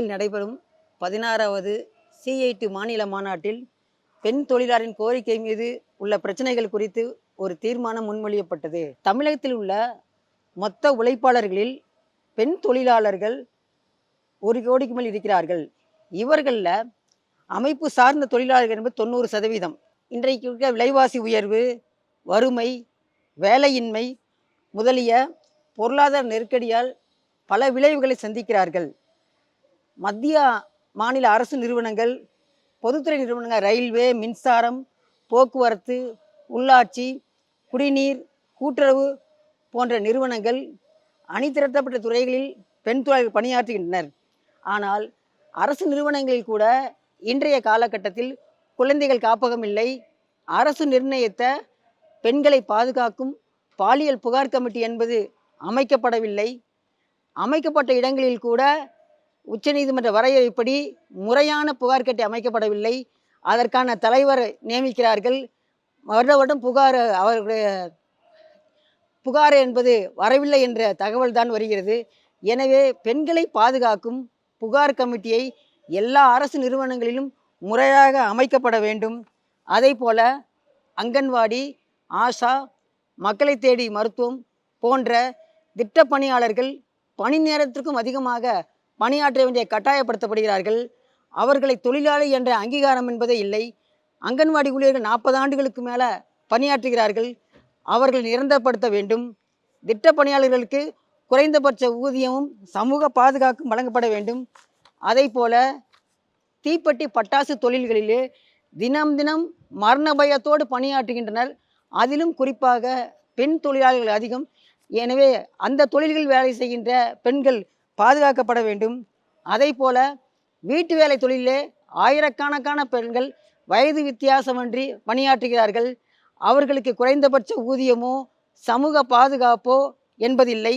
கோவையில் நடைபெறும் பதினாறாவது சிஐடி மாநில மாநாட்டில் பெண் தொழிலாளரின் கோரிக்கை மீது உள்ள பிரச்சனைகள் குறித்து ஒரு தீர்மானம் முன்மொழியப்பட்டது. தமிழகத்தில் உள்ள மொத்த உழைப்பாளர்களில் பெண் தொழிலாளர்கள் ஒரு கோடிக்கு மேல் இருக்கிறார்கள். இவர்களில் அமைப்பு சார்ந்த தொழிலாளர்கள் என்பது தொண்ணூறு சதவீதம். இன்றைக்கு இருக்க விலைவாசி உயர்வு வறுமை வேலையின்மை முதலிய பொருளாதார நெருக்கடியால் பல விளைவுகளை சந்திக்கிறார்கள். மத்திய மாநில அரசு நிறுவனங்கள் பொதுத்துறை நிறுவனங்கள் ரயில்வே மின்சாரம் போக்குவரத்து உள்ளாட்சி குடிநீர் கூட்டுறவு போன்ற நிறுவனங்கள் அணிதிரட்டப்பட்ட துறைகளில் பெண் தொழிலாளர்கள் பணியாற்றுகின்றனர். ஆனால் அரசு நிறுவனங்களில் கூட இன்றைய காலகட்டத்தில் குழந்தைகள் காப்பகம் இல்லை. அரசு நிர்ணயித்த பெண்களை பாதுகாக்கும் பாலியல் புகார் கமிட்டி என்பது அமைக்கப்படவில்லை. அமைக்கப்பட்ட இடங்களில் கூட உச்சநீதிமன்ற வரையறைப்படி முறையான புகார் கட்டி அமைக்கப்படவில்லை. அதற்கான தலைவர் நியமிக்கிறார்கள். வருட வருடம் புகார் அவர்களுடைய புகார் என்பது வரவில்லை என்ற தகவல் தான் வருகிறது. எனவே பெண்களை பாதுகாக்கும் புகார் கமிட்டியை எல்லா அரசு நிறுவனங்களிலும் முறையாக அமைக்கப்பட வேண்டும். அதே போல அங்கன்வாடி ஆஷா மக்களை தேடி மருத்துவம் போன்ற திட்ட பணியாளர்கள் பணி நேரத்திற்கும் அதிகமாக பணியாற்ற வேண்டிய கட்டாயப்படுத்தப்படுகிறார்கள். அவர்களை தொழிலாளி என்ற அங்கீகாரம் என்பதே இல்லை. அங்கன்வாடி ஊழியர்கள் நாற்பது ஆண்டுகளுக்கு மேலே பணியாற்றுகிறார்கள். அவர்கள் நிரந்தரப்படுத்த வேண்டும். திட்ட பணியாளர்களுக்கு குறைந்தபட்ச ஊதியமும் சமூக பாதுகாப்பும் வழங்கப்பட வேண்டும். அதே போல தீப்பெட்டி பட்டாசு தொழில்களிலே தினம் தினம் மரண பயத்தோடு பணியாற்றுகின்றனர். அதிலும் குறிப்பாக பெண் தொழிலாளர்கள் அதிகம். எனவே அந்த தொழில்கள் வேலை செய்கின்ற பெண்கள் பாதுகாக்கப்பட வேண்டும். அதே போல வீட்டு வேலை தொழிலே ஆயிரக்கணக்கான பெண்கள் வயது வித்தியாசமின்றி பணியாற்றுகிறார்கள். அவர்களுக்கு குறைந்தபட்ச ஊதியமோ சமூக பாதுகாப்போ என்பதில்லை.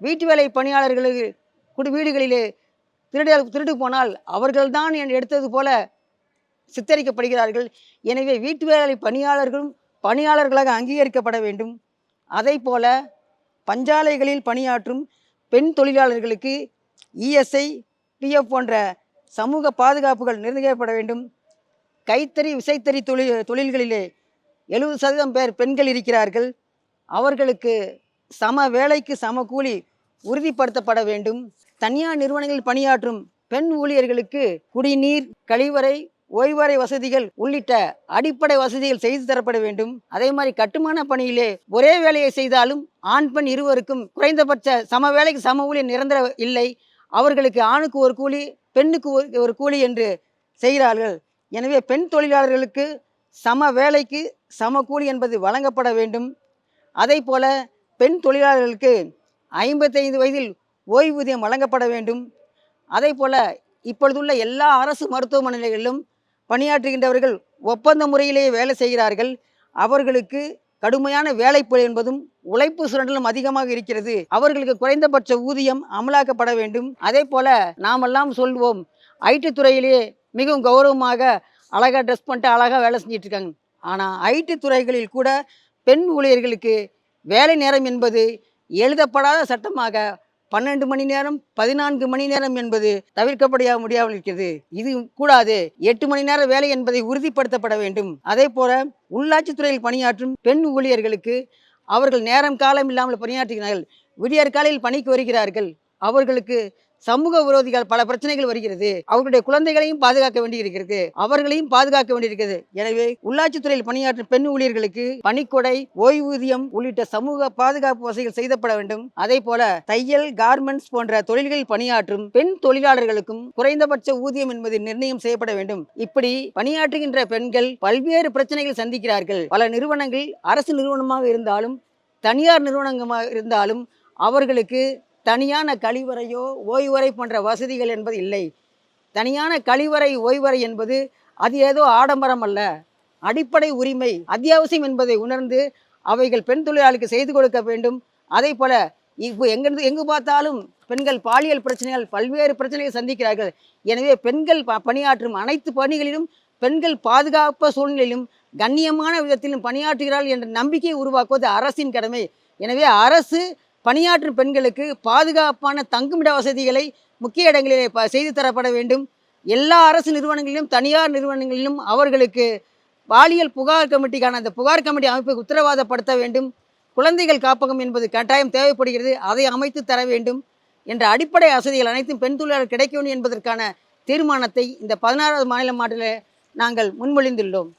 வீட்டு வேலை பணியாளர்களுக்கு குடி வீடுகளிலே திருட திருடு போனால் அவர்கள்தான் என் எடுத்தது போல சித்தரிக்கப்படுகிறார்கள். எனவே வீட்டு வேலை பணியாளர்களும் பணியாளர்களாக அங்கீகரிக்கப்பட வேண்டும். அதை போல பஞ்சாலைகளில் பணியாற்றும் பெண் தொழிலாளர்களுக்கு இஎஸ்ஐ பிஎஃப் போன்ற சமூக பாதுகாப்புகள் நிர்ணயிக்கப்பட வேண்டும். கைத்தறி விசைத்தறி தொழில் தொழில்களிலே எழுபது சதவீதம் பேர் பெண்கள் இருக்கிறார்கள். அவர்களுக்கு சம வேலைக்கு சம கூலி உறுதிப்படுத்தப்பட வேண்டும். தனியார் நிறுவனங்களில் பணியாற்றும் பெண் ஊழியர்களுக்கு குடிநீர் கழிவறை ஓய்வறை வசதிகள் உள்ளிட்ட அடிப்படை வசதிகள் செய்து தரப்பட வேண்டும். அதே மாதிரி கட்டுமான பணியிலே ஒரே வேலையை செய்தாலும் ஆண் பெண் இருவருக்கும் குறைந்தபட்ச சம வேலைக்கு சம ஊழியர் நிரந்தர இல்லை. அவர்களுக்கு ஆணுக்கு ஒரு கூலி பெண்ணுக்கு ஒரு ஒரு கூலி என்று செய்கிறார்கள். எனவே பெண் தொழிலாளர்களுக்கு சம வேலைக்கு சம கூலி என்பது வழங்கப்பட வேண்டும். அதே போல பெண் தொழிலாளர்களுக்கு ஐம்பத்தைந்து வயதில் ஓய்வூதியம் வழங்கப்பட வேண்டும். அதே போல இப்பொழுதுள்ள எல்லா அரசு மருத்துவமனைகளிலும் பணியாற்றுகின்றவர்கள் ஒப்பந்த முறையிலேயே வேலை செய்கிறார்கள். அவர்களுக்கு கடுமையான வேலைப்பளு என்பதும் உழைப்பு சுரண்டலும் அதிகமாக இருக்கிறது. அவர்களுக்கு குறைந்தபட்ச ஊதியம் அமலாக்கப்பட வேண்டும். அதே போல நாமெல்லாம் சொல்வோம் ஐடி துறையிலே மிகவும் கௌரவமாக அழகாக ட்ரெஸ் பண்ணிட்டு அழகாக வேலை செஞ்சிட்டு இருக்காங்க. ஆனால் ஐடி துறைகளில் கூட பெண் ஊழியர்களுக்கு வேலை நேரம் என்பது எழுதப்படாத சட்டமாக பன்னெண்டு மணி நேரம் பதினான்கு மணி நேரம் என்பது தவிர்க்கப்படியா முடியாமல் இருக்கிறது. இது கூடாது. எட்டு மணி நேர வேலை என்பதை உறுதிப்படுத்தப்பட வேண்டும். அதே போல உள்ளாட்சித்துறையில் பணியாற்றும் பெண் ஊழியர்களுக்கு அவர்கள் நேரம் காலம் இல்லாமல் பணியாற்றுகிறார்கள். விடியற்காலையில் பணிக்கு வருகிறார்கள். அவர்களுக்கு சமூக விரோதிகள் பல பிரச்சனைகள் வருகிறது. அவர்களுடைய குழந்தைகளையும் பாதுகாக்க வேண்டியிருக்கிறது. அவர்களையும் பாதுகாக்க வேண்டியிருக்கிறது. எனவே உள்ளாட்சித்துறையில் பணியாற்றும் பெண் ஊழியர்களுக்கு பணிக்கொடை ஓய்வூதியம் உள்ளிட்ட சமூக பாதுகாப்பு வசதிகள் செய்தப்பட வேண்டும். அதே போல தையல் கார்மெண்ட்ஸ் போன்ற தொழில்களில் பணியாற்றும் பெண் தொழிலாளர்களுக்கும் குறைந்தபட்ச ஊதியம் என்பது நிர்ணயம் செய்யப்பட வேண்டும். இப்படி பணியாற்றுகின்ற பெண்கள் பல்வேறு பிரச்சனைகள் சந்திக்கிறார்கள். பல நிறுவனங்கள் அரசு நிறுவனமாக இருந்தாலும் தனியார் நிறுவனமாக இருந்தாலும் அவர்களுக்கு தனியான கழிவறையோ ஓய்வறை போன்ற வசதிகள் என்பது இல்லை. தனியான கழிவறை ஓய்வறை என்பது அது ஏதோ ஆடம்பரம் அல்ல. அடிப்படை உரிமை அத்தியாவசியம் என்பதை உணர்ந்து அவைகள் பெண் தொழிலாளிக்கு செய்து கொடுக்க வேண்டும். அதே போல இப்போ எங்கிருந்து எங்கு பார்த்தாலும் பெண்கள் பாலியல் பிரச்சனைகள் பல்வேறு பிரச்சனைகளை சந்திக்கிறார்கள். எனவே பெண்கள் ப- பணியாற்றும் அனைத்து பணிகளிலும் பெண்கள் பாதுகாப்பு சூழ்நிலையிலும் கண்ணியமான விதத்திலும் பணியாற்றுகிறார்கள் என்ற நம்பிக்கையை உருவாக்குவது அரசின் கடமை. எனவே அரசு பணியாற்றும் பெண்களுக்கு பாதுகாப்பான தங்குமிட வசதிகளை முக்கிய இடங்களிலே ப செய்து தரப்பட வேண்டும். எல்லா அரசு நிறுவனங்களிலும் தனியார் நிறுவனங்களிலும் அவர்களுக்கு பாலியல் புகார் கமிட்டிக்கான அந்த புகார் கமிட்டி அமைப்பை உத்தரவாதப்படுத்த வேண்டும். குழந்தைகள் காப்பகம் என்பது கட்டாயம் தேவைப்படுகிறது. அதை அமைத்து தர வேண்டும் என்ற அடிப்படை வசதிகள் அனைத்தும் பெண் தொழிலாளர் கிடைக்க வேண்டும் என்பதற்கான தீர்மானத்தை இந்த பதினாறாவது மாநில மாட்டில் நாங்கள் முன்மொழிந்துள்ளோம்.